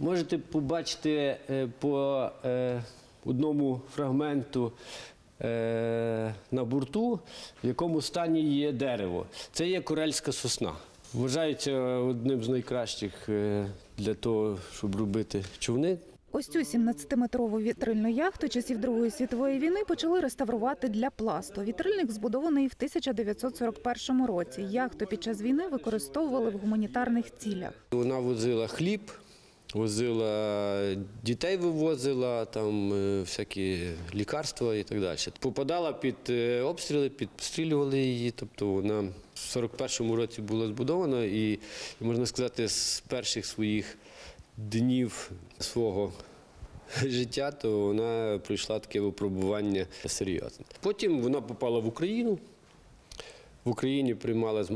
Можете побачити е, по е, одному фрагменту е, на борту, в якому стані є дерево. Це є корельська сосна. Вважається одним з найкращих для того, щоб робити човни. Ось цю 17-метрову вітрильну яхту часів Другої світової війни почали реставрувати для пласту. Вітрильник збудований в 1941 році. Яхту під час війни використовували в гуманітарних цілях. Вона возила хліб, возила дітей, вивозила, там е, всякі лікарства і так далі. Попадала під е, обстріли, підстрілювали її. Тобто вона в 41-му році була збудована і, і, можна сказати, з перших своїх днів свого життя, то вона пройшла таке випробування серйозне. Потім вона попала в Україну. В Україні приймала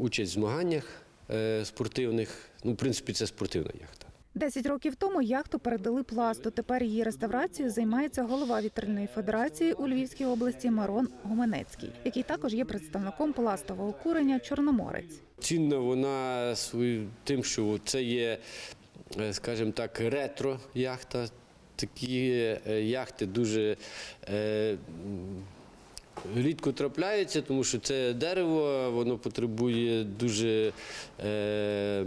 участь в змаганнях е, спортивних. Ну, в принципі, це спортивна яхта. Десять років тому яхту передали пласту. Тепер її реставрацією займається голова вітрильної федерації у Львівській області Марон Гуменецький, який також є представником пластового курення Чорноморець. Цінна вона свою тим, що це є, скажімо так, ретро-яхта. Такі е, яхти дуже е, рідко трапляються, тому що це дерево, воно потребує дуже е,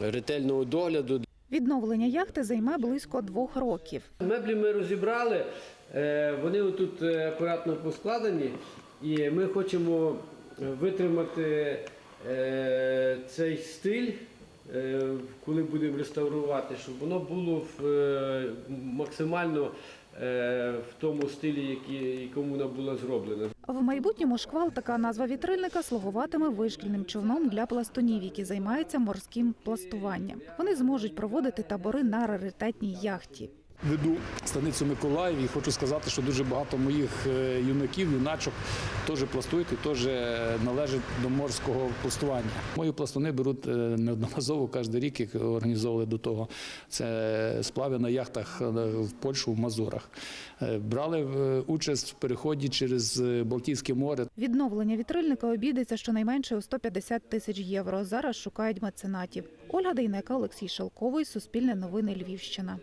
ретельного догляду. Відновлення яхти займе близько двох років. Меблі ми розібрали, е, вони отут е, акуратно поскладені, і ми хочемо витримати е, цей стиль, е, коли будемо реставрувати, щоб воно було в, е, максимально е, в тому стилі, якому вона була зроблена. В майбутньому шквал, така назва вітрильника, слугуватиме вишкільним човном для пластунів, які займаються морським пластуванням. Вони зможуть проводити табори на раритетній яхті. Веду станицю Миколаїв і хочу сказати, що дуже багато моїх е, юнаків, юначок теж пластують і теж належать до морського пластування. Мої пластуни беруть е, неодноразово кожен рік, їх організовували до того. Це сплави на яхтах е, в Польщу, в Мазурах. Е, Брали е, участь в переході через е, Балтійське море. Відновлення вітрильника обійдеться щонайменше у 150 тисяч євро. Зараз шукають меценатів. Ольга Дейнека, Олексій Шелковий, Суспільне новини Львівщина.